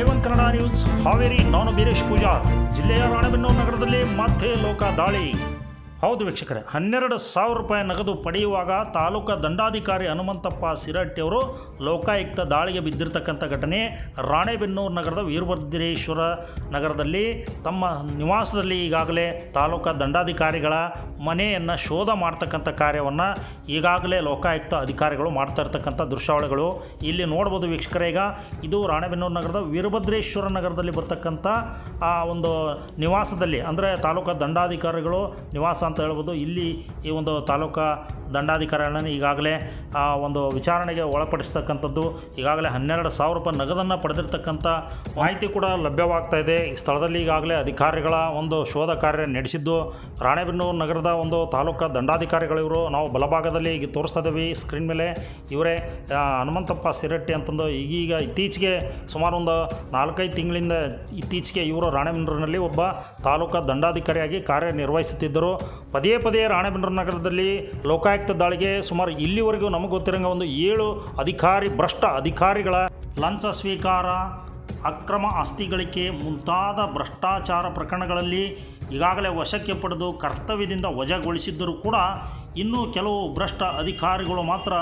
A one Kannada news Haveri ನಾನು ಬೀರೇಶ್ ಪೂಜಾರ್. ಜಿಲ್ಲೆಯ ರಾಣೆಬೆನ್ನೂರು ನಗರದಲ್ಲಿ ಮತ್ತೆ ಲೋಕ ದಾಳಿ. ಹೌದು ವೀಕ್ಷಕರೇ, ಹನ್ನೆರಡು ಸಾವಿರ ರೂಪಾಯಿ ನಗದು ಪಡೆಯುವಾಗ ತಾಲೂಕಾ ದಂಡಾಧಿಕಾರಿ ಹನುಮಂತಪ್ಪ ಸಿರಟ್ಟಿಯವರು ಲೋಕಾಯುಕ್ತ ದಾಳಿಗೆ ಬಿದ್ದಿರತಕ್ಕಂಥ ಘಟನೆ ರಾಣೆಬೆನ್ನೂರು ನಗರದ ವೀರಭದ್ರೇಶ್ವರ ನಗರದಲ್ಲಿ ತಮ್ಮ ನಿವಾಸದಲ್ಲಿ ಈಗಾಗಲೇ ತಾಲೂಕಾ ದಂಡಾಧಿಕಾರಿಗಳ ಮನೆಯನ್ನು ಶೋಧ ಮಾಡ್ತಕ್ಕಂಥ ಕಾರ್ಯವನ್ನು ಈಗಾಗಲೇ ಲೋಕಾಯುಕ್ತ ಅಧಿಕಾರಿಗಳು ಮಾಡ್ತಾ ಇರ್ತಕ್ಕಂಥ ದೃಶ್ಯಾವಳಿಗಳು ಇಲ್ಲಿ ನೋಡ್ಬೋದು ವೀಕ್ಷಕರೇ. ಈಗ ಇದು ರಾಣೆಬೆನ್ನೂರು ನಗರದ ವೀರಭದ್ರೇಶ್ವರ ನಗರದಲ್ಲಿ ಬರ್ತಕ್ಕಂಥ ಆ ಒಂದು ನಿವಾಸದಲ್ಲಿ, ಅಂದರೆ ತಾಲೂಕಾ ದಂಡಾಧಿಕಾರಿಗಳು ನಿವಾಸ ಅಂತ ಹೇಳ್ಬೋದು. ಇಲ್ಲಿ ಈ ಒಂದು ತಾಲೂಕಾ ದಂಡಾಧಿಕಾರಿಗಳನ್ನು ಈಗಾಗಲೇ, ಆ, ಒಂದು ವಿಚಾರಣೆಗೆ ಒಳಪಡಿಸ್ತಕ್ಕಂಥದ್ದು, ಈಗಾಗಲೇ ಹನ್ನೆರಡು ಸಾವಿರ ರೂಪಾಯಿ ನಗದನ್ನು ಪಡೆದಿರ್ತಕ್ಕಂಥ ಮಾಹಿತಿ ಕೂಡ ಲಭ್ಯವಾಗ್ತಾ ಇದೆ. ಈ ಸ್ಥಳದಲ್ಲಿ ಈಗಾಗಲೇ ಅಧಿಕಾರಿಗಳ ಒಂದು ಶೋಧ ಕಾರ್ಯ ನಡೆಸಿದ್ದು, ರಾಣೆಬೆನ್ನೂರು ನಗರದ ಒಂದು ತಾಲೂಕು ದಂಡಾಧಿಕಾರಿಗಳಿವರು ನಾವು ಬಲಭಾಗದಲ್ಲಿ ಈಗ ತೋರಿಸ್ತಾ ಇದ್ದೀವಿ ಸ್ಕ್ರೀನ್ ಮೇಲೆ. ಇವರೇ ಹನುಮಂತಪ್ಪ ಸಿರಟ್ಟಿ ಅಂತಂದು ಈಗೀಗ ಇತ್ತೀಚೆಗೆ ಸುಮಾರು ಒಂದು ನಾಲ್ಕೈದು ತಿಂಗಳಿಂದ ಇತ್ತೀಚೆಗೆ ಇವರು ರಾಣೆಬೆನ್ನೂರಿನಲ್ಲಿ ಒಬ್ಬ ತಾಲೂಕಾ ದಂಡಾಧಿಕಾರಿಯಾಗಿ ಕಾರ್ಯನಿರ್ವಹಿಸುತ್ತಿದ್ದರು. ಪದೇ ಪದೇ ರಾಣೆಬೆನ್ನೂರು ನಗರದಲ್ಲಿ ಲೋಕಾಯುಕ್ತ ದಾಳಿಗೆ ಸುಮಾರು ಇಲ್ಲಿವರೆಗೂ ನಮಗೆ ಗೊತ್ತಿರಂಗ ಒಂದು ಏಳು ಅಧಿಕಾರಿ, ಭ್ರಷ್ಟ ಅಧಿಕಾರಿಗಳ ಲಂಚ ಸ್ವೀಕಾರ, ಅಕ್ರಮ ಆಸ್ತಿ ಗಳಿಕೆ ಮುಂತಾದ ಭ್ರಷ್ಟಾಚಾರ ಪ್ರಕರಣಗಳಲ್ಲಿ ಈಗಾಗಲೇ ವಶಕ್ಕೆ ಪಡೆದು ಕರ್ತವ್ಯದಿಂದ ವಜಾಗೊಳಿಸಿದ್ದರೂ ಕೂಡ ಇನ್ನೂ ಕೆಲವು ಭ್ರಷ್ಟ ಅಧಿಕಾರಿಗಳು ಮಾತ್ರ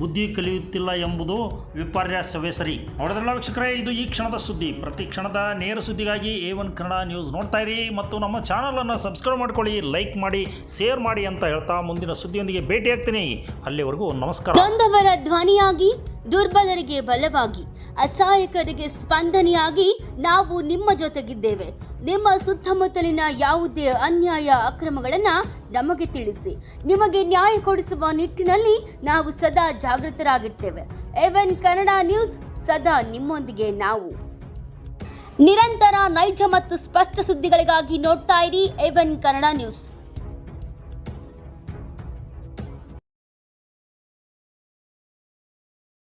ಬುದ್ಧಿ ಕಲಿಯುತ್ತಿಲ್ಲ ಎಂಬುದು ವಿಪರ್ಯಾಸವೇ ಸರಿ. ನೋಡಿದ್ರಲ್ಲ ವೀಕ್ಷಕರೇ, ಇದು ಈ ಕ್ಷಣದ ಸುದ್ದಿ. ಪ್ರತಿ ಕ್ಷಣದ ನೇರ ಸುದ್ದಿಗಾಗಿ ಎ ಒನ್ ಕನ್ನಡ ನ್ಯೂಸ್ ನೋಡ್ತಾ ಇರಿ ಮತ್ತು ನಮ್ಮ ಚಾನಲನ್ನು ಸಬ್ಸ್ಕ್ರೈಬ್ ಮಾಡ್ಕೊಳ್ಳಿ, ಲೈಕ್ ಮಾಡಿ, ಶೇರ್ ಮಾಡಿ ಅಂತ ಹೇಳ್ತಾ ಮುಂದಿನ ಸುದ್ದಿಯೊಂದಿಗೆ ಭೇಟಿಯಾಗ್ತೀನಿ ಅಲ್ಲಿವರೆಗೂ ನಮಸ್ಕಾರ. ನೊಂದವರ ಧ್ವನಿಯಾಗಿ, ದುರ್ಬಲರಿಗೆ ಬಲವಾಗಿ, ಅಸಹಾಯಕರಿಗೆ ಸ್ಪಂದನೆಯಾಗಿ ನಾವು ನಿಮ್ಮ ಜೊತೆಗಿದ್ದೇವೆ. ನಿಮ್ಮ ಸುತ್ತಮುತ್ತಲಿನ ಯಾವುದೇ ಅನ್ಯಾಯ ಅಕ್ರಮಗಳನ್ನು ನಮಗೆ ತಿಳಿಸಿ. ನಿಮಗೆ ನ್ಯಾಯ ಕೊಡಿಸುವ ನಿಟ್ಟಿನಲ್ಲಿ ನಾವು ಸದಾ ಜಾಗೃತರಾಗಿರ್ತೇವೆ. ಎವೆನ್ ಕನ್ನಡ ನ್ಯೂಸ್, ಸದಾ ನಿಮ್ಮೊಂದಿಗೆ ನಾವು. ನಿರಂತರ ನೈಜ ಮತ್ತು ಸ್ಪಷ್ಟ ಸುದ್ದಿಗಳಿಗಾಗಿ ನೋಡ್ತಾ ಇರಿ ಎವೆನ್ ಕನ್ನಡ ನ್ಯೂಸ್.